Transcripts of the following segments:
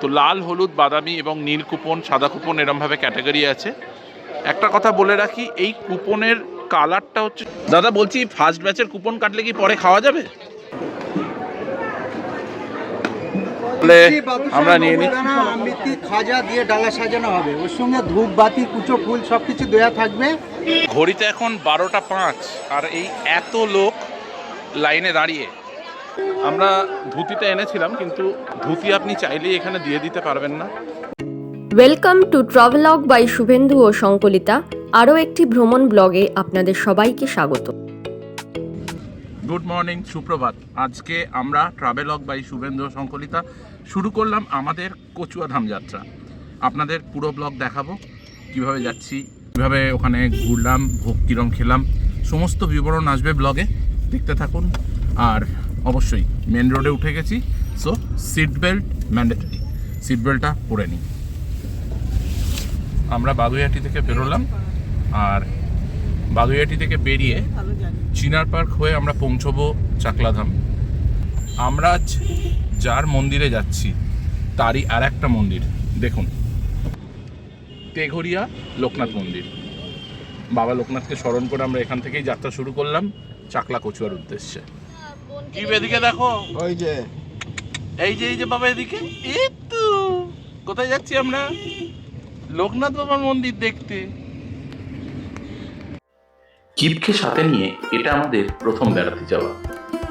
তো লাল হলুদ বাদামি এবং নীল কুপন সাদা কুপন এরমভাবে ক্যাটাগরি আছে। একটা কথা বলে রাখি এই কুপনের কালারটা হচ্ছে দাদা বলছি ফার্স্ট ব্যাচের কুপন কাটলে কি পরে খাওয়া যাবে? আমরা নিয়ে নিচ্ছি খাজা দিয়ে ডালা সাজানো হবে। ওর সঙ্গে ধূপ বাতি কুচো ফুল সব কিছু দেওয়া থাকবে। ঘড়িতে এখন বারোটা পাঁচ আর এই এত লোক লাইনে দাঁড়িয়ে। আমরা ধুতিটা এনেছিলাম কিন্তু ধুতি আপনি চাইলেই এখানে দিয়ে দিতে পারবেন না। Welcome to travelogue by Shubhendu ও সংকলিতা। আরও একটি ভ্রমণ ব্লগে আপনাদের সবাইকে স্বাগত। গুড মর্নিং সুপ্রভাত। আজকে আমরা ট্রাভেলগ বাই শুভেন্দ্র সংকলিতা শুরু করলাম আমাদের কচুয়াধাম যাত্রা। আপনাদের পুরো ব্লগ দেখাবো কীভাবে যাচ্ছি কীভাবে ওখানে ঘুরলাম ভোগ কিরম খেলাম সমস্ত বিবরণ আসবে ব্লগে। দেখতে থাকুন। আর অবশ্যই মেন রোডে উঠে গেছি so seat belt mandatory seat বেল্টটা পরে নিই। আমরা বাগুইহাটি থেকে বেরোলাম, আর বাগুইহাটি থেকে বেরিয়ে চিনার পার্ক হয়ে আমরা পৌঁছবো চাকলাধাম। আমরা আজ যার মন্দিরে যাচ্ছি, তারই আর একটা মন্দির। দেখুন, তেঘরিয়া লোকনাথ মন্দির। বাবা লোকনাথকে স্মরণ করে আমরা এখান থেকেই যাত্রা শুরু করলাম চাকলা কচুয়ার উদ্দেশ্যে। কি এদিকে দেখো। ওই যে। এই যে এই যে বাবা এদিকে। এই তো কোথায় যাচ্ছি আমরা? লোকনাথ বাবার মন্দির দেখতে। কিপকে সাথে নিয়ে এটা আমাদের প্রথম বেড়াতে যাওয়া।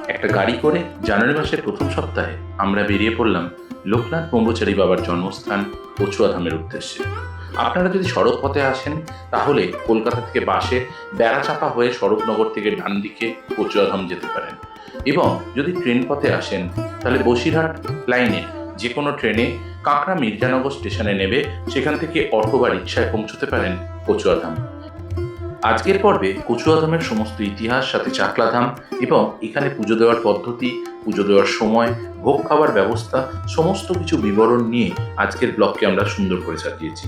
একটা গাড়ি করে জানুয়ারি মাসের প্রথম সপ্তাহে আমরা বেরিয়ে পড়লাম লোকনাথ ব্রহ্মচারী বাবার জন্মস্থান কচুয়াধামের উদ্দেশ্যে। আপনারা যদি সড়ক পথে আসেন তাহলে কলকাতা থেকে বাসে বেড়াচাপা হয়ে সড়কনগর থেকে ডান দিকে কচুয়াধাম যেতে পারেন। এবং যদি ট্রেন পথে আসেন, তাহলে বসিরহাট লাইনে যে কোনো ট্রেনে কাঁকড়া মির্জানগর স্টেশনে নেবে, সেখান থেকে অটো বা রিক্সায় পৌঁছতে পারেন কচুয়াধাম আজকের পর্বে কচুয়াধামের সমস্ত ইতিহাস, সাথে চাকলাধাম এবং এখানে পুজো দেওয়ার পদ্ধতি, পুজো দেওয়ার সময়, ভোগ খাওয়ার ব্যবস্থা, সমস্ত কিছু বিবরণ নিয়ে আজকের ব্লগকে আমরা সুন্দর করে সাজিয়েছি।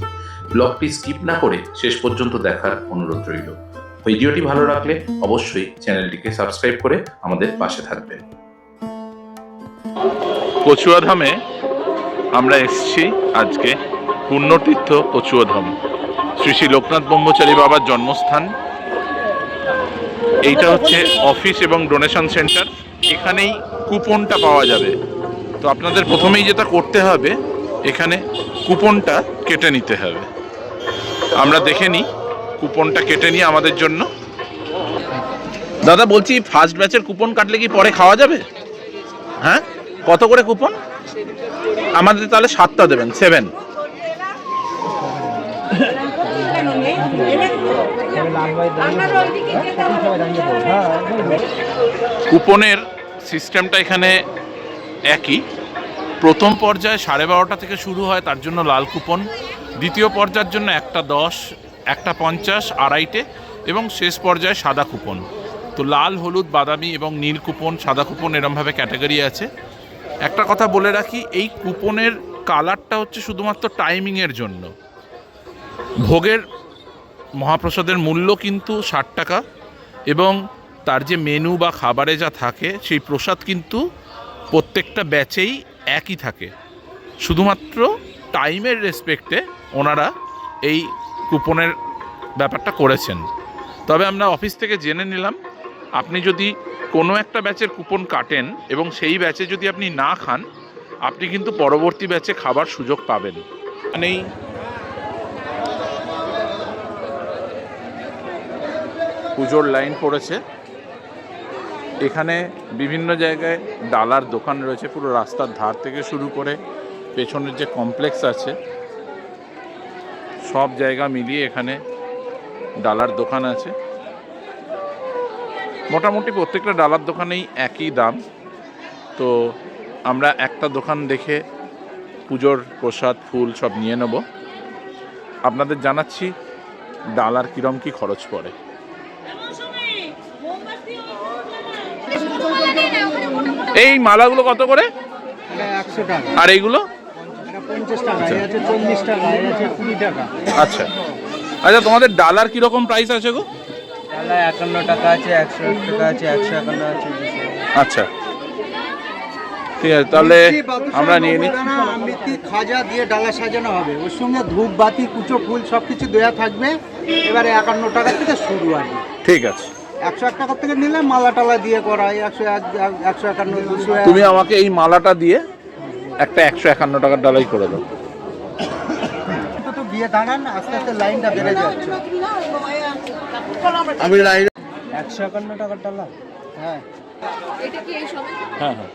ব্লগটি স্কিপ না করে শেষ পর্যন্ত দেখার অনুরোধ রইল। ভিডিওটি ভালো লাগলে অবশ্যই চ্যানেলটিকে সাবস্ক্রাইব করে আমাদের পাশে থাকবেন। কচুয়াধামে আমরা এসেছি আজকে পুণ্যতীর্থ কচুয়াধাম। শ্রী শ্রী লোকনাথ ব্রহ্মচারী বাবার জন্মস্থান। এইটা হচ্ছে অফিস এবং ডোনেশন সেন্টার। এখানেই কুপনটা পাওয়া যাবে। তো আপনাদের প্রথমেই যেটা করতে হবে, এখানে কুপনটা কেটে নিতে হবে। আমরা দেখে নিই কুপনটা কেটে নিই আমাদের জন্য। দাদা বলছি ফার্স্ট ব্যাচের কুপন কাটলে কি পরে খাওয়া যাবে? হ্যাঁ? কত করে কুপন? আমাদের তাহলে সাতটা দেবেন সেভেন কুপনের সিস্টেমটা এখানে একই। প্রথম পর্যায়ে সাড়ে বারোটা থেকে শুরু হয় তার জন্য লাল কুপন। দ্বিতীয় পর্যায়ের জন্য একটা দশ একটা পঞ্চাশ, আড়াইটে এবং শেষ পর্যায়ে সাদা কুপন। তো লাল, হলুদ, বাদামি এবং নীল কুপন, সাদা কুপন এরমভাবে ক্যাটাগরি আছে। একটা কথা বলে রাখি, এই কুপনের কালারটা হচ্ছে শুধুমাত্র টাইমিংয়ের জন্য। ভোগের মহাপ্রসাদের মূল্য কিন্তু ষাট টাকা এবং তার যে মেনু বা খাবারে যা থাকে, সেই প্রসাদ কিন্তু প্রত্যেকটা ব্যাচেই একই থাকে। শুধুমাত্র টাইমের রেসপেক্টে ওনারা এই কুপনের ব্যাপারটা করেছেন। তবে আমরা অফিস থেকে জেনে নিলাম, আপনি যদি কোনো একটা ব্যাচের কুপন কাটেন এবং সেই ব্যাচে যদি আপনি না খান, আপনি কিন্তু পরবর্তী ব্যাচে খাবার সুযোগ পাবেন। নেই পুজোর লাইন পড়েছে। এখানে বিভিন্ন জায়গায় ডালার দোকান রয়েছে, পুরো রাস্তার ধার থেকে শুরু করে পেছনের যে কমপ্লেক্স আছে সব জায়গা মিলিয়ে এখানে ডালার দোকান আছে। মোটামুটি প্রত্যেকটা ডালার দোকানেই একই দাম। তো আমরা একটা দোকান দেখে পুজোর প্রসাদ ফুল সব নিয়ে নেব। আপনাদের জানাচ্ছি ডালার কিরম কি খরচ পড়ে। এই মালাগুলো কত করে? আর এইগুলো? পঞ্চাশ টাকা এই আছে চল্লিশ টাকা আছে কুড়ি টাকা। আচ্ছা। আচ্ছা তোমাদের ডালার কীরকম প্রাইস আছে গো? তাহলে একান্ন টাকা আছে একশো এক টাকা আছে একশো একান্ন আছে আচ্ছা। ঠিক আছে তাহলে আমরা নিয়ে নিই। আমৃতি খাজা দিয়ে ডালা সাজানো হবে। ওর সঙ্গে ধূপ বাতি কুচো ফুল সব কিছু দেওয়া থাকবে। এবারে একান্ন টাকা থেকে শুরু আর কি। ঠিক আছে। একশো এক টাকা থেকে নিলে মালা টালা দিয়ে করা হয় একশো এক একশো একান্ন দুশো এক। তুমি আমাকে এই মালাটা দিয়ে একটা একশো একান্ন টাকার ডালাই করে দাও তো তো বিয়ে দাঁড়ান আস্তে আস্তে লাইনটা বেড়ে যাচ্ছে। আমি লাইন একশো একান্ন টাকার ডালা হ্যাঁ। হ্যাঁ হ্যাঁ।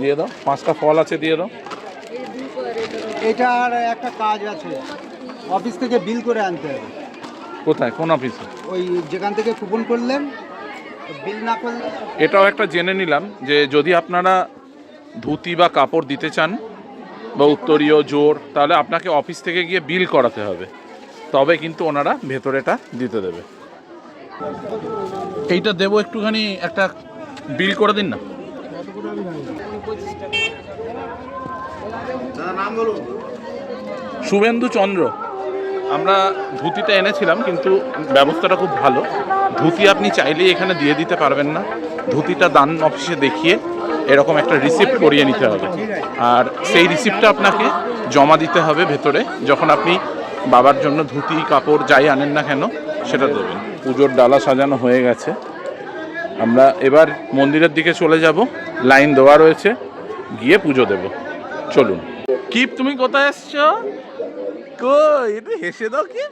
দিয়ে দাও পাঁচটা ফল আছে দিয়ে দাও। এটা আর একটা কাজ আছে। অফিস থেকে বিল করে আনতে হবে। কোথায়? কোন অফিসে ওই যেখান থেকে কুপন করলেন বিল না করলে এটাও একটা জেনে নিলাম যে যদি আপনারা ধুতি বা কাপড় দিতে চান বা উত্তরীয় জোর, তাহলে আপনাকে অফিস থেকে গিয়ে বিল করাতে হবে। তবে কিন্তু ওনারা ভেতরেটা দিতে দেবে। এইটা দেবো একটুখানি একটা বিল করে দিন না? শুভেন্দু চন্দ্র, আমরা ধুতিটা এনেছিলাম কিন্তু ব্যবস্থাটা খুব ভালো। ধুতি আপনি চাইলেই এখানে দিয়ে দিতে পারবেন না। ধুতিটা দান অফিসে দেখিয়ে এরকম একটা রিসিপ্ট করিয়ে নিতে হবে। আর সেই রিসিপ্টটা আপনাকে জমা দিতে হবে ভেতরে যখন আপনি বাবার জন্য ধুতি কাপড় যাই আনেন না কেন সেটা দেবেন। পুজোর ডালা সাজানো হয়ে গেছে। আমরা এবার মন্দিরের দিকে চলে যাব লাইন দেওয়া রয়েছে গিয়ে পুজো দেব। চলুন। কিপ তুমি কোথায় এসছো? কই একটু হেসে দাও কি?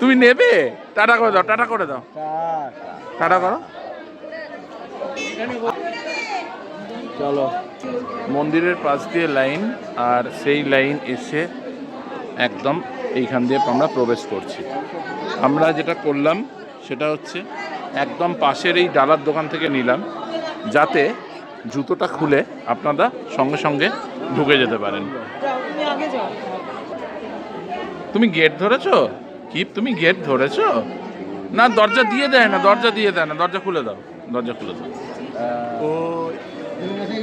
তুমি নেবে? টাটা করে দাও টাটা করে দাও। টাটা করো। চলো, মন্দিরের পাশ দিয়ে লাইন, আর সেই লাইন এসে একদম এইখান দিয়ে আমরা প্রবেশ করছি। আমরা যেটা করলাম, সেটা হচ্ছে একদম পাশের এই ডালার দোকান থেকে নিলাম, যাতে জুতোটা খুলে আপনারা সঙ্গে সঙ্গে ঢুকে যেতে পারেন। তুমি গেট ধরেছো? কি তুমি গেট ধরেছো? না, দরজা দিয়ে দেয় না, দরজা দিয়ে দেয় না, দরজা খুলে দাও। দরজা খুলে দাও। ও ঠিক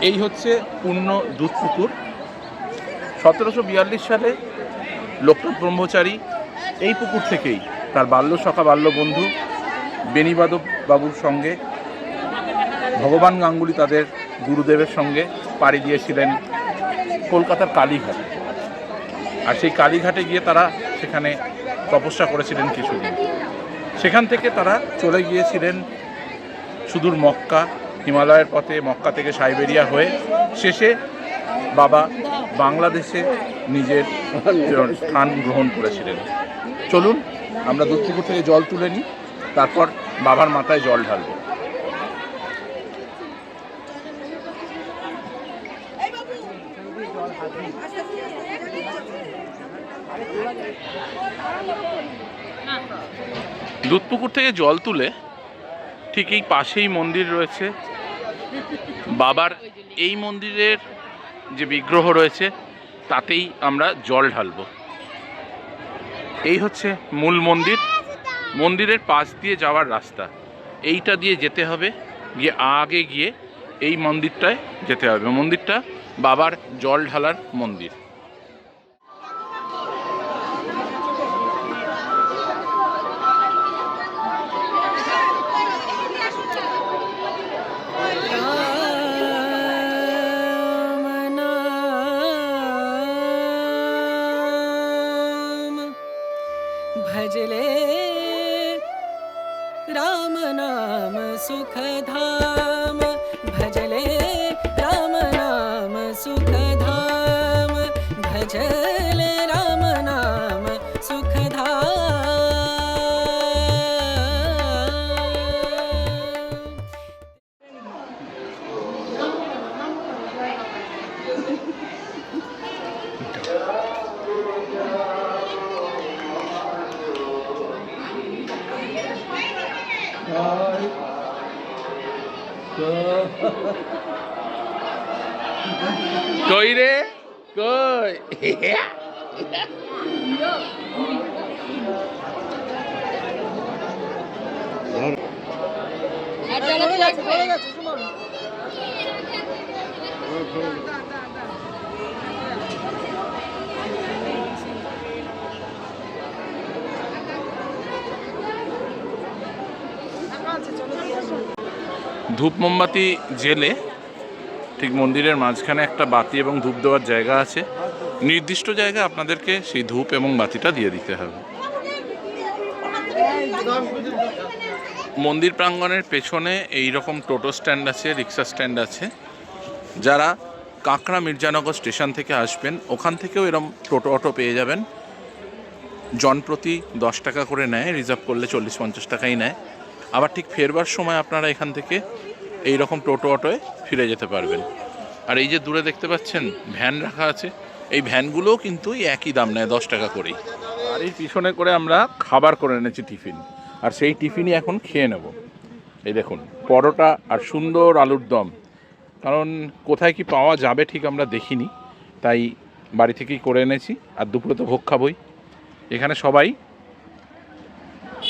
এই হচ্ছে পূর্ণ দুধ পুকুর সতেরোশো বিয়াল্লিশ সালে লোকনাথ ব্রহ্মচারী এই পুকুর থেকেই তার বাল্য সখা, বাল্য বন্ধু বেনিবাদব বাবুর সঙ্গে, ভগবান গাঙ্গুলি তাদের গুরুদেবের সঙ্গে পাড়ি দিয়েছিলেন কলকাতার কালীঘাট। আর সেই কালীঘাটে গিয়ে তারা সেখানে তপস্যা করেছিলেন কিছুদিন। সেখান থেকে তারা চলে গিয়েছিলেন সুদূর মক্কা হিমালয়ের পথে মক্কা থেকে সাইবেরিয়া হয়ে শেষে বাবা বাংলাদেশে নিজের স্থান গ্রহণ করেছিলেন। চলুন, আমরা দুধপুকুর থেকে জল তুলে নিই, তারপর বাবার মাথায় জল ঢালবো। দুধপুকুর থেকে জল তুলে ঠিক এই পাশেই মন্দির রয়েছে। বাবার এই মন্দিরের যে বিগ্রহ রয়েছে, তাতেই আমরা জল ঢালবো। এই হচ্ছে মূল মন্দির। মন্দিরের পাশ দিয়ে যাওয়ার রাস্তা। এইটা দিয়ে যেতে হবে, গিয়ে আগে গিয়ে এই মন্দিরটায় যেতে হবে। মন্দিরটা বাবার জল ঢালার মন্দির। राम नाम सुखधाम। भजले राम नाम सुखधाम। भजले ধূপ মোমবাতি জেলে ঠিক মন্দিরের মাঝখানে একটা বাতি এবং ধূপ দেওয়ার জায়গা আছে। নির্দিষ্ট জায়গায় আপনাদেরকে সেই ধূপ এবং বাতিটা দিয়ে দিতে হবে। মন্দির প্রাঙ্গণের পেছনে এই রকম টোটো স্ট্যান্ড আছে, রিক্সা স্ট্যান্ড আছে। যারা কাঁকড়া মির্জানগর স্টেশন থেকে আসবেন, ওখান থেকেও এরকম টোটো অটো পেয়ে যাবেন। জনপ্রতি দশ টাকা করে নেয়, রিজার্ভ করলে চল্লিশ পঞ্চাশ টাকাই নেয়। আবার ঠিক ফেরবার সময় আপনারা এখান থেকে এই রকম টোটো অটোয় ফিরে যেতে পারবেন। আর এই যে দূরে দেখতে পাচ্ছেন, ভ্যান রাখা আছে। এই ভ্যানগুলোও কিন্তু একই দাম নেয়, দশ টাকা করেই। আর এই পিছনে করে আমরা খাবার করে এনেছি টিফিন। আর সেই টিফিনই এখন খেয়ে নেব। এই দেখুন পরোটা আর সুন্দর আলুর দম। কারণ কোথায় কি পাওয়া যাবে ঠিক আমরা দেখিনি তাই বাড়ি থেকেই করে এনেছি। আর দুপুরে তো ভোগ খাবই। এখানে সবাই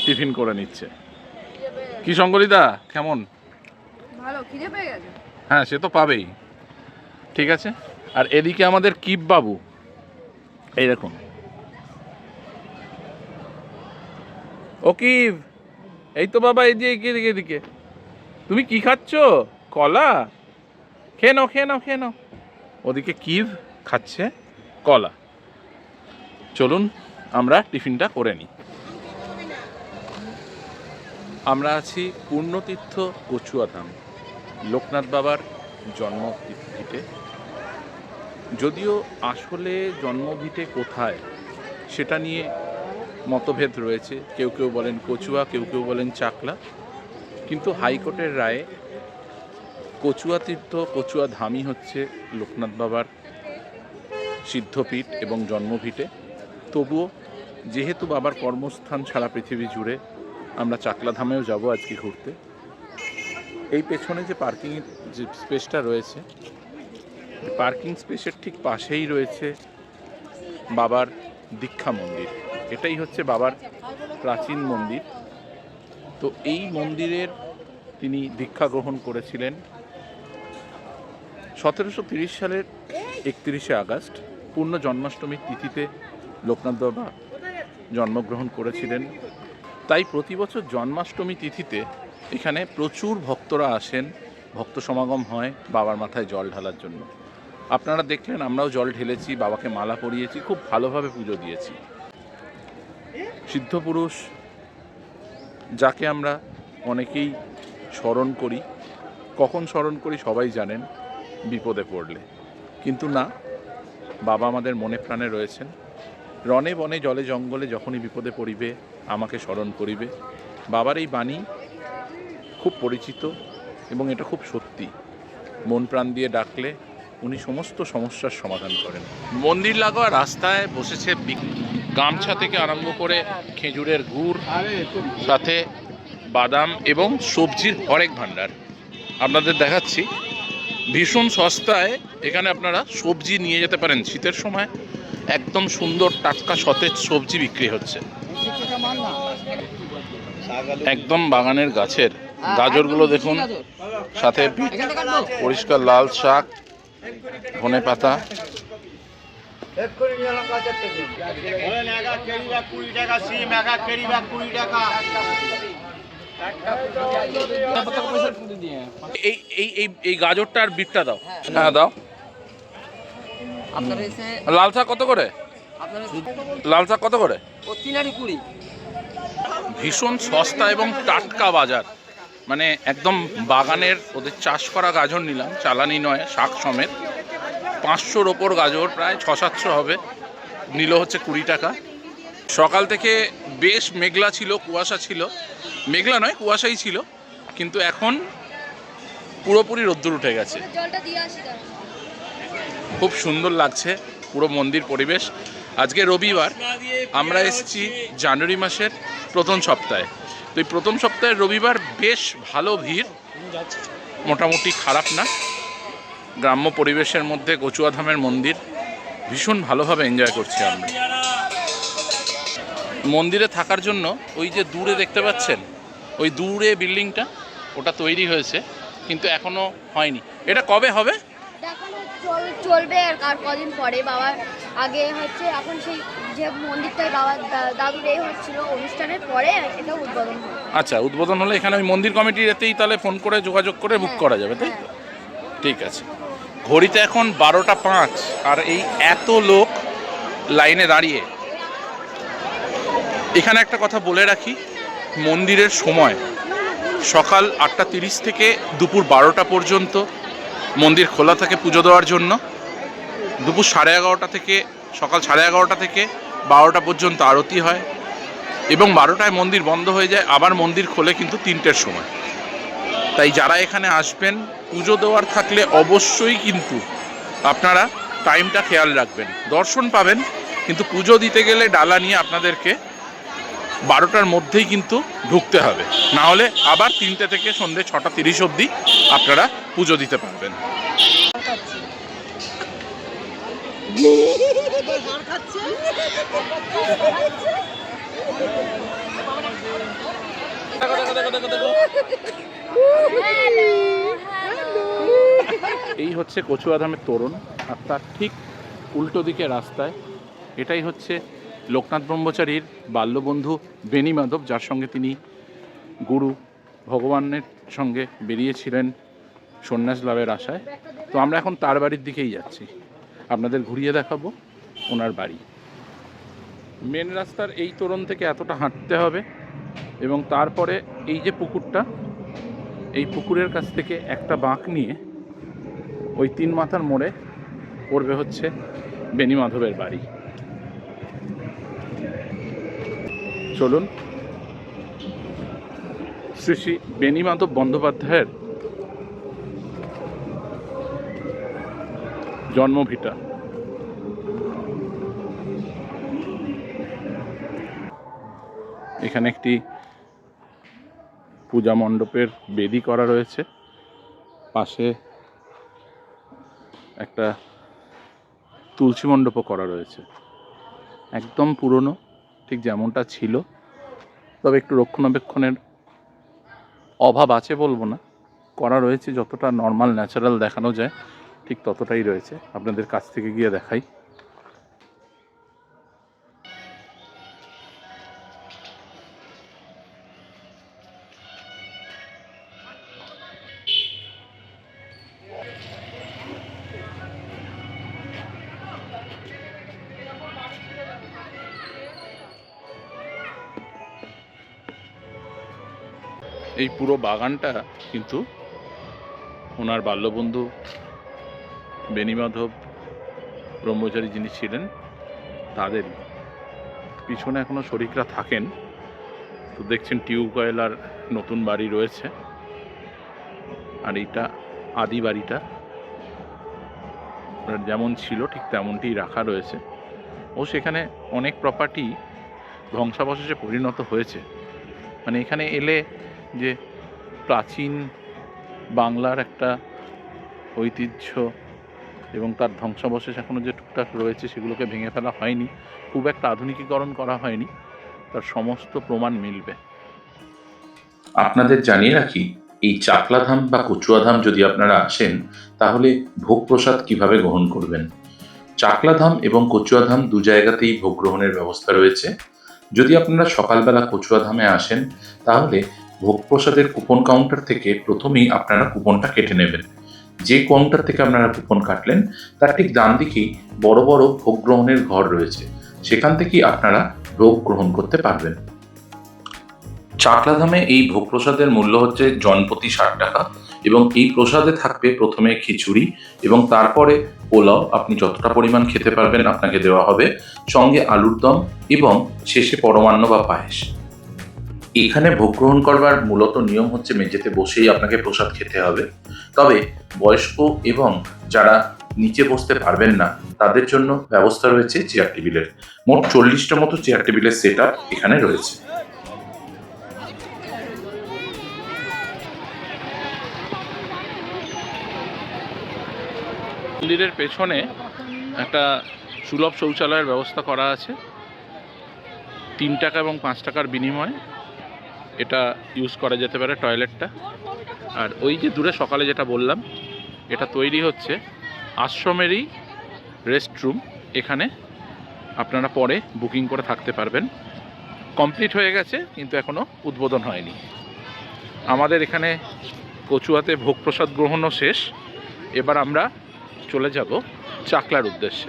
টিফিন করে নিচ্ছে। কি শঙ্করিদা কেমন? ভালো খিদে পেয়ে গেছে। হ্যাঁ সে তো পাবেই। ঠিক আছে? আর এদিকে আমাদের কিপ বাবু এই দেখুন ও কিপ এই তো বাবা এদিকে এদিকে এদিকে তুমি কি খাচ্ছ? কলা? খেয়ে নাও খেয়ে নাও খেয়ে নাও। ওদিকে কিভ খাচ্ছে কলা। চলুন, আমরা টিফিনটা করে নিই। আমরা আছি পূর্ণতীর্থ কচুয়াধাম, লোকনাথ বাবার জন্মভিটে যদিও আসলে জন্মভিটে কোথায়, সেটা নিয়ে মতভেদ রয়েছে। কেউ কেউ বলেন কচুয়া, কেউ কেউ বলেন চাকলা। কিন্তু হাইকোর্টের রায়ে কচুয়া তীর্থ, কচুয়া ধামই হচ্ছে লোকনাথ বাবার সিদ্ধপীঠ এবং জন্মভিটে তবুও যেহেতু বাবার কর্মস্থান সারা পৃথিবী জুড়ে, আমরা চাকলা ধামেও যাব আজকে ঘুরতে। এই পেছনে যে পার্কিং যে স্পেসটা রয়েছে, পার্কিং স্পেসের ঠিক পাশেই রয়েছে বাবার দীক্ষা মন্দির। এটাই হচ্ছে বাবার প্রাচীন মন্দির। তো এই মন্দিরের তিনি দীক্ষা গ্রহণ করেছিলেন সতেরোশো তিরিশ সালের একত্রিশে আগস্ট, পূর্ণ জন্মাষ্টমীর তিথিতে লোকনাথ বাবা জন্মগ্রহণ করেছিলেন। তাই প্রতি বছর জন্মাষ্টমী তিথিতে এখানে প্রচুর ভক্তরা আসেন, ভক্ত সমাগম হয় বাবার মাথায় জল ঢালার জন্য। আপনারা দেখলেন আমরাও জল ঢেলেছি, বাবাকে মালা পরিয়েছি, খুব ভালোভাবে পুজো দিয়েছি। সিদ্ধপুরুষ যাকে আমরা অনেকেই স্মরণ করি। কখন স্মরণ করি সবাই জানেন, বিপদে পড়লে। কিন্তু না, বাবা আমাদের মনে প্রাণে রয়েছেন। রনে বনে জলে জঙ্গলে যখনই বিপদে পড়িবে, আমাকে স্মরণ করিবে। বাবার এই বাণী খুব পরিচিত এবং এটা খুব সত্যি। মন প্রাণ দিয়ে ডাকলে উনি সমস্ত সমস্যার সমাধান করেন। মন্দির লাগোয়া রাস্তায় বসেছে গামছা থেকে আরম্ভ করে খেজুরের গুড়, সাথে বাদাম এবং সবজির হরেক ভাণ্ডার। আপনাদের দেখাচ্ছি, ভীষণ সস্তায় এখানে আপনারা সবজি নিয়ে যেতে পারেন। শীতের সময় একদম সুন্দর টাটকা সতেজ সবজি বিক্রি হচ্ছে। একদম বাগানের গাছের। গাজরগুলো দেখুন, সাথে পরিষ্কার লাল শাক ধনে পাতা কুড়ি টাকা সিম একা কেরি বা কুড়ি টাকা। এই এই এই এই গাজরটা আর বিটটা দাও। হ্যাঁ দাও। আপনার এসে লাল শাক কত করে? আপনার লাল শাক কত করে? ভীষণ সস্তা এবং টাটকা বাজার। মানে একদম বাগানের ওদের চাষ করা গাজর নিলাম চালানি নয় শাক সমেত। পাঁচশোর ওপর গাজর প্রায় ছ সাতশো হবে। নিল হচ্ছে কুড়ি টাকা। সকাল থেকে বেশ মেঘলা ছিল কুয়াশা ছিল। মেঘলা নয় কুয়াশাই ছিল। কিন্তু এখন পুরোপুরি রোদ্দুর উঠে গেছে। খুব সুন্দর লাগছে পুরো মন্দির পরিবেশ। আজকে রবিবার আমরা এসেছি জানুয়ারি মাসের প্রথম সপ্তাহে। তো এই প্রথম সপ্তাহের রবিবার বেশ ভালো ভিড়। মোটামুটি খারাপ না। গ্রাম্য পরিবেশের মধ্যে কচুয়াধামের মন্দির ভীষণ ভালোভাবে এনজয় করছি আমরা। মন্দিরে থাকার জন্য ওই যে দূরে দেখতে পাচ্ছেন ওই দূরে বিল্ডিংটা ওটা তৈরি হয়েছে কিন্তু এখনও হয়নি। এটা কবে হবে? চলবে আর আর কদিন পরে। বাবা আগে হচ্ছে এখন সেই যে মন্দিরটাই বাবা দাদুর এই হচ্ছিল অনুষ্ঠানের পরে এটা উদ্বোধন আচ্ছা উদ্বোধন হলে এখানে ওই মন্দির কমিটির এতেই তাহলে ফোন করে যোগাযোগ করে বুক হ্যাঁ, করা যাবে তাই হ্যাঁ। ঠিক আছে। ঘড়িতে এখন বারোটা পাঁচ, আর এই এত লোক লাইনে দাঁড়িয়ে। এখানে একটা কথা বলে রাখি, মন্দিরের সময় সকাল আটটা তিরিশ থেকে দুপুর বারোটা পর্যন্ত মন্দির খোলা থাকে পুজো দেওয়ার জন্য। দুপুর সাড়ে এগারোটা থেকে, সকাল সাড়ে এগারোটা থেকে বারোটা পর্যন্ত আরতি হয় এবং বারোটায় মন্দির বন্ধ হয়ে যায়, আবার মন্দির খোলে কিন্তু তিনটের সময়। তাই যারা এখানে আসবেন, পুজো দেওয়ার থাকলে অবশ্যই কিন্তু আপনারা টাইমটা খেয়াল রাখবেন। দর্শন পাবেন, কিন্তু পুজো দিতে গেলে ডালা নিয়ে আপনাদেরকে বারোটার মধ্যেই কিন্তু ঢুকতে হবে। না হলে আবার তিনটে থেকে সন্ধ্যে ছটা তিরিশ অবধি আপনারা পুজো দিতে পারবেন। এই হচ্ছে কচুয়াধামের তোরণ, আর তার ঠিক উল্টো দিকে রাস্তায় এটাই হচ্ছে লোকনাথ ব্রহ্মচারীর বাল্যবন্ধু বেনি মাধব, যার সঙ্গে তিনি গুরু ভগবানের সঙ্গে বেরিয়েছিলেন সন্ন্যাস লাভের আশায়। তো আমরা এখন তার বাড়ির দিকেই যাচ্ছি। আপনাদের ঘুরিয়ে দেখাবো ওনার বাড়ি। মেন রাস্তার এই তোরণ থেকে এতটা হাঁটতে হবে এবং তারপরে এই যে পুকুরটা এই পুকুরের কাছ থেকে একটা বাঁক নিয়ে ওই তিন মাথার মোড়ে পড়বে হচ্ছে বেনি মাধবের বাড়ি। চলুন। শ্রী শ্রী বেনি মাধব বন্দ্যোপাধ্যায়ের জন্মভিটা। এখানে একটি পূজা মণ্ডপের বেদি করা রয়েছে। পাশে একটা তুলসী মণ্ডপও করা রয়েছে। একদম পুরনো, ঠিক যেমনটা ছিল, তবে একটু রক্ষণাবেক্ষণের অভাব আছে বলব না। করা রয়েছে, যতটা নর্মাল ন্যাচারাল দেখানো যায়, ঠিক ততটাই রয়েছে। আপনাদের কাছ থেকে গিয়ে দেখাই। এই পুরো বাগানটা কিন্তু ওনার বাল্যবন্ধু বেনিমাধব ব্রহ্মচারী যিনি ছিলেন তাদেরই পিছনে এখনও শরিকরা থাকেন। তো দেখছেন টিউবওয়েল আর নতুন বাড়ি রয়েছে। আর এইটা আদি বাড়িটা। যেমন ছিল, ঠিক তেমনটি রাখা রয়েছে। ও সেখানে অনেক প্রপার্টি ধ্বংসাবশেষে পরিণত হয়েছে। মানে এখানে এলে যে প্রাচীন বাংলার একটা ঐতিহ্য এবং তার ধ্বংসাবশেষ এখনও যে টুকটাক রয়েছে সেগুলোকে ভেঙে ফেলা হয়নি, খুব একটা আধুনিকীকরণ করা হয়নি, তার সমস্ত প্রমাণ মিলবে। আপনাদের জানিয়ে রাখি, এই চাকলাধাম বা কচুয়াধাম যদি আপনারা আসেন, তাহলে ভোগ প্রসাদ কীভাবে গ্রহণ করবেন? চাকলাধাম এবং কচুয়াধাম দু জায়গাতেই ভোগ গ্রহণের ব্যবস্থা রয়েছে। যদি আপনারা সকালবেলা কচুয়াধামে আসেন, তাহলে ভোগ প্রসাদের কুপন কাউন্টার থেকে প্রথমেই আপনারা কুপনটা কেটে নেবেন। যে কাউন্টার থেকে আপনারা কুপন কাটলেন, তার ঠিক ডান দিকেই বড় বড় ভোগ গ্রহণের ঘর রয়েছে। সেখান থেকেই আপনারা ভোগ গ্রহণ করতে পারবেন। চাকলাধামে এই ভোগ প্রসাদের মূল্য হচ্ছে জনপ্রতি ষাট টাকা এবং এই প্রসাদে থাকবে প্রথমে খিচুড়ি এবং তারপরে পোলাও। আপনি যতটা পরিমাণ খেতে পারবেন আপনাকে দেওয়া হবে। সঙ্গে আলুর দম এবং শেষে পরমান্ন বা পায়েস। এখানে ভোগ গ্রহণ করবার মূলত নিয়ম হচ্ছে মেঝেতে বসেই আপনাকে প্রসাদ খেতে হবে। তবে বয়স্ক এবং যারা নিচে বসতে পারবেন না, তাদের জন্য ব্যবস্থা রয়েছে চেয়ার টেবিলের মোট চল্লিশটা মতো চেয়ার টেবিলের সেট এখানে রয়েছে। মন্দিরের পেছনে একটা সুলভ শৌচালয়ের ব্যবস্থা করা আছে। তিন টাকা এবং পাঁচ টাকার বিনিময়ে। এটা ইউজ করা যেতে পারে টয়লেটটা আর ওই যে দূরে সকালে যেটা বললাম, এটা তৈরি হচ্ছে আশ্রমেরই রেস্টরুম এখানে আপনারা পরে বুকিং করে থাকতে পারবেন। কমপ্লিট হয়ে গেছে, কিন্তু এখনও উদ্বোধন হয়নি। আমাদের এখানে কচুয়াতে ভোগ প্রসাদ গ্রহণও শেষ। এবার আমরা চলে যাব চাকলার উদ্দেশ্যে।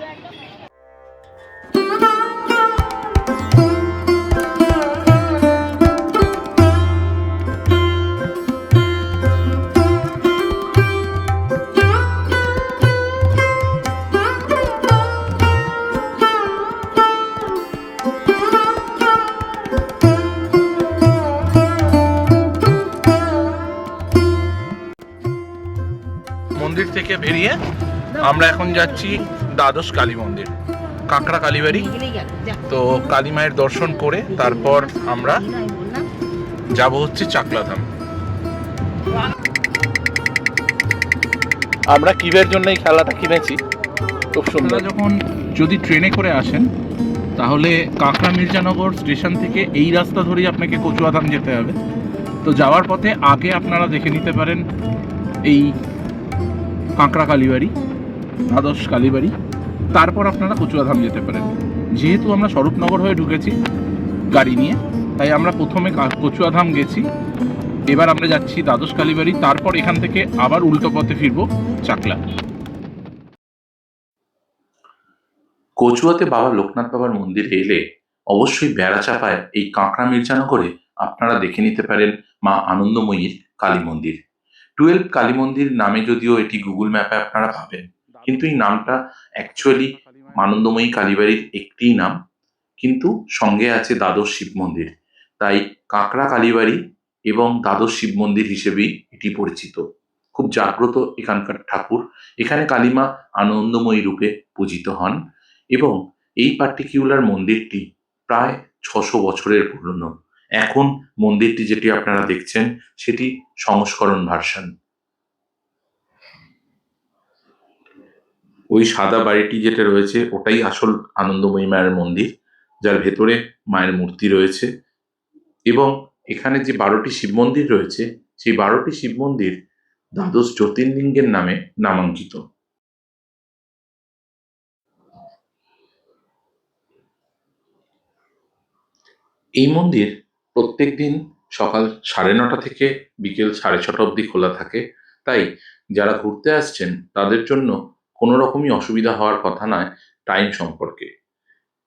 আমরা এখন যাচ্ছি দ্বাদশ কালী মন্দির, কাঁকড়া কালীবাড়ি। তো কালী মায়ের দর্শন করে তারপর আমরা যাব হচ্ছে চাকলাধাম। আমরা কিবের জন্য এই খেলাটা কিনেছি, খুব সুন্দর। যখন যদি ট্রেনে করে আসেন, তাহলে কাঁকড়া মির্জানগর স্টেশন থেকে এই রাস্তা ধরেই আপনাকে কচুয়াধাম যেতে হবে। তো যাওয়ার পথে আগে আপনারা দেখে নিতে পারেন এই কাঁকড়া কালীবাড়ি। দ্বাদশ কালীবাড়ি। তারপর আপনারা কচুয়াধাম যেতে পারেন। যেহেতু আমরা স্বরূপনগর হয়ে ঢুকেছি গাড়ি নিয়ে, তাই আমরা প্রথমে কচুয়াধাম গেছি। এবার আমরা যাচ্ছি দ্বাদশ কালীবাড়ি, তারপর এখান থেকে আবার উল্টো পথে ফিরবো চাকলা। কচুয়াতে বাবা লোকনাথ বাবার মন্দিরে এলে অবশ্যই বেড়া চাপায় এই কাঁকড়া মির্জানগরে আপনারা দেখে নিতে পারেন মা আনন্দময়ীর কালী মন্দির। টুয়েলভ কালী মন্দির নামে যদিও এটি গুগল ম্যাপে আপনারা পাবেন। কিন্তু এই নামটা অ্যাকচুয়ালি আনন্দময়ী কালীবাড়ির একটিই নাম, কিন্তু সঙ্গে আছে দ্বাদশ শিব মন্দির। তাই কাঁকড়া কালীবাড়ি এবং দ্বাদশ শিব মন্দির হিসেবেই এটি পরিচিত। খুব জাগ্রত এখানকার ঠাকুর। এখানে কালীমা আনন্দময়ী রূপে পূজিত হন এবং এই পার্টিকিউলার মন্দিরটি প্রায় ছশো বছরের পুরনো। এখন মন্দিরটি যেটি আপনারা দেখছেন, সেটি সংস্করণ ভার্সন। ওই সাদা বাড়িটি যেটা রয়েছে, ওটাই আসল আনন্দময়ী মায়ের মন্দির, যার ভেতরে মায়ের মূর্তি রয়েছে। এবং এখানে যে বারোটি শিব মন্দির রয়েছে, সেই বারোটি শিব মন্দির দ্বাদশ জ্যোতির্লিঙ্গের নামে নামাঙ্কিত। এই মন্দির প্রত্যেক দিন সকাল সাড়ে নটা থেকে বিকেল সাড়ে ছটা অবধি খোলা থাকে। তাই যারা ঘুরতে আসছেন, তাদের জন্য কোনো রকমই অসুবিধা হওয়ার কথা নয় টাইম সম্পর্কে।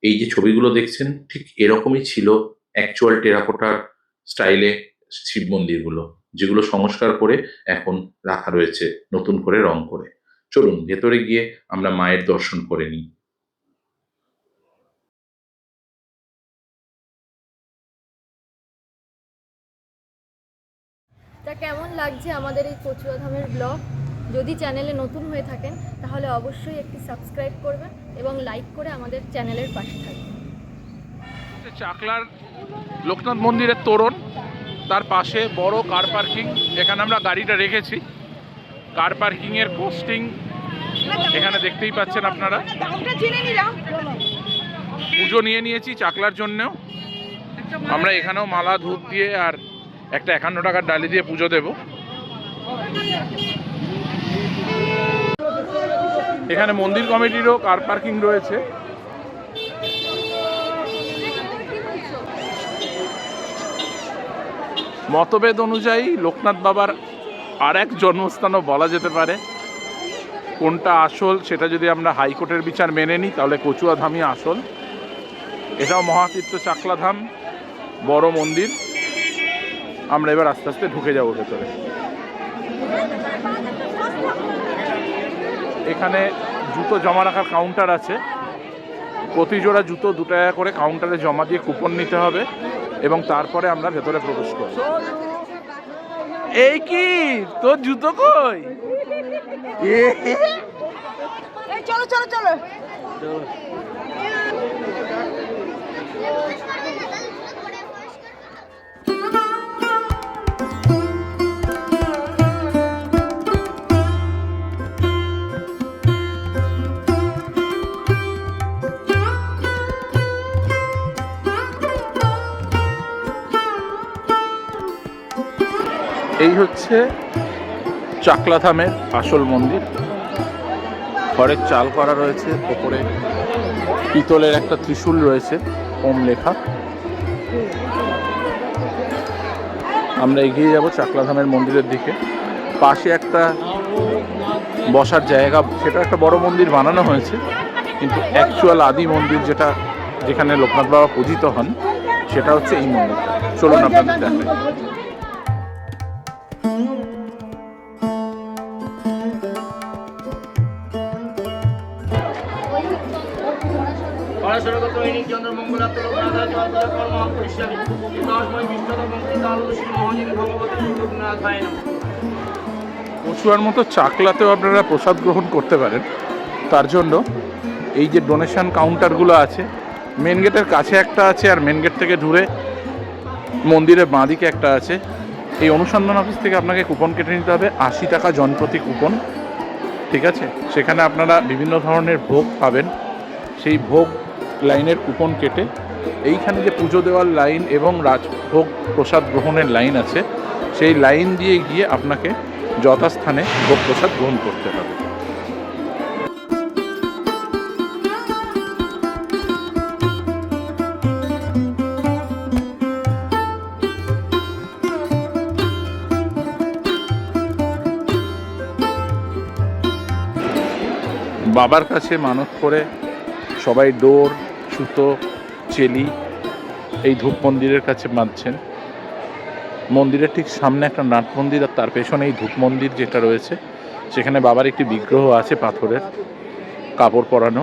এই যে ছবিগুলো দেখছেন, ঠিক এরকমই ছিল অ্যাকচুয়াল টেরাকোটার স্টাইলে শিব মন্দিরগুলো, যেগুলো সংস্কার করে এখন রাখা রয়েছে নতুন করে রং করে। চলুন, ভেতরে গিয়ে আমরা মায়ের দর্শন করে নিই। কেমন লাগছে আমাদের এই কচুয়াধামের ব্লগ যদি চ্যানেলে নতুন হয়ে থাকেন, তাহলে অবশ্যই একটি সাবস্ক্রাইব করবেন এবং লাইক করে আমাদের চ্যানেলের পাশে থাকবেন। চাকলার লোকনাথ মন্দিরের তোরণ, তার পাশে বড় কার পার্কিং এখানে আমরা গাড়িটা রেখেছি। কার পার্কিংয়ের পোস্টিং এখানে দেখতেই পাচ্ছেন আপনারা। পুজো নিয়ে নিয়েছি চাকলার জন্যেও। আমরা এখানেও মালা, ধূপ দিয়ে আর একটা একান্ন টাকার ডালি দিয়ে পুজো দেব। এখানে মন্দির কমিটিরও কার পার্কিং রয়েছে। মতভেদ অনুযায়ী লোকনাথ বাবার আর এক জন্মস্থানও বলা যেতে পারে। কোনটা আসল সেটা যদি আমরা হাইকোর্টের বিচার মেনে নিই, তাহলে কচুয়াধামই আসল। এটাও মহাতীর্থ চাকলাধাম, বড় মন্দির। আমরা এবার আস্তে আস্তে ঢুকে যাব ভেতরে। এখানে জুতো জমা রাখার কাউন্টার আছে। প্রতি জোড়া জুতো দু টাকা করে কাউন্টারে জমা দিয়ে কুপন নিতে হবে এবং তারপরে আমরা ভেতরে প্রবেশ করব। এই কি? তোর জুতো কই? চলো চলো। চলো। এই হচ্ছে চাকলাধামের আসল মন্দির। ঘরের চাল করা রয়েছে, ওপরে পিতলের একটা ত্রিশূল রয়েছে, ওম লেখা। আমরা এগিয়ে যাব চাকলাধামের মন্দিরের দিকে। পাশে একটা বসার জায়গা, সেটা একটা বড় মন্দির বানানো হয়েছে, কিন্তু অ্যাকচুয়াল আদি মন্দির যেটা, যেখানে লোকনাথ বাবা পূজিত হন, সেটা হচ্ছে এই মন্দির চলুন আপনাদের কচুয়ার মতো চাকলাতেও আপনারা প্রসাদ গ্রহণ করতে পারেন। তার জন্য এই যে ডোনেশন কাউন্টারগুলো আছে মেন গেটের কাছে একটা আছে আর মেন গেট থেকে দূরে মন্দিরের বাঁদিকে একটা আছে। এই অনুসন্ধান অফিস থেকে আপনাকে কুপন কেটে নিতে হবে, আশি টাকা জনপ্রতি কুপন, ঠিক আছে? সেখানে আপনারা বিভিন্ন ধরনের ভোগ পাবেন। সেই ভোগ লাইনের কুপন কেটে এইখানে যে পুজো দেওয়ার লাইন এবং রাজভোগ প্রসাদ গ্রহণের লাইন আছে, সেই লাইন দিয়ে গিয়ে আপনাকে যথাস্থানে ভোগ প্রসাদ গ্রহণ করতে হবে। বাবার কাছে মানত করে সবাই ডোর সুতো চেলি এই ধূপ মন্দিরের কাছে বাঁধছেন। মন্দিরের ঠিক সামনে একটা নাট মন্দির আর তার পেছনে এই ধূপ মন্দির যেটা রয়েছে, সেখানে বাবার একটি বিগ্রহ আছে পাথরের, কাপড় পরানো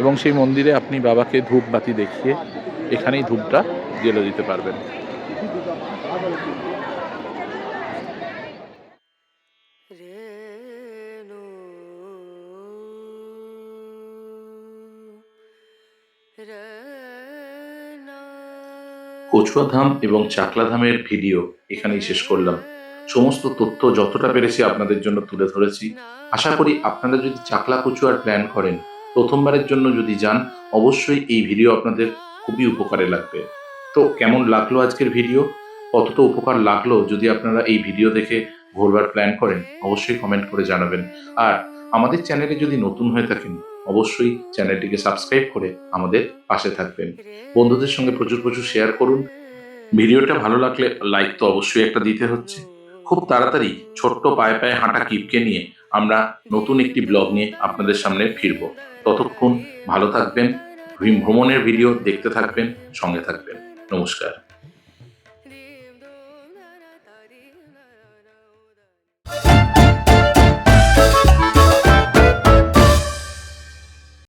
এবং সেই মন্দিরে আপনি বাবাকে ধূপ বাতি দেখিয়ে এখানেই ধূপটা জ্বেলে দিতে পারবেন। কচুয়াধাম এবং চাকলাধামের ভিডিও এখানেই শেষ করলাম। সমস্ত তথ্য যতটা পেরেছি আপনাদের জন্য তুলে ধরেছি। আশা করি আপনারা যদি চাকলা কচুয়ার প্ল্যান করেন, প্রথমবারের জন্য যদি যান, অবশ্যই এই ভিডিও আপনাদের খুবই উপকারে লাগবে। তো কেমন লাগল আজকের ভিডিও? কতটা উপকার লাগল যদি আপনারা এই ভিডিও দেখে ঘোরবার প্ল্যান করেন, অবশ্যই কমেন্ট করে জানাবেন। আর আমাদের চ্যানেলে যদি নতুন হয়ে থাকেন অবশ্যই চ্যানেলটিকে সাবস্ক্রাইব করে আমাদের পাশে থাকবেন। বন্ধুদের সঙ্গে প্রচুর প্রচুর শেয়ার করুন। ভিডিওটা ভালো লাগলে লাইক তো অবশ্যই একটা দিতে হচ্ছে। খুব তাড়াতাড়ি ছোট্ট পায়ে পায়ে হাঁটা কিপকে নিয়ে আমরা নতুন একটি ব্লগ নিয়ে আপনাদের সামনে ফিরব। ততক্ষণ ভালো থাকবেন, ভ্রমণের ভিডিও দেখতে থাকবেন, সঙ্গে থাকবেন। নমস্কার।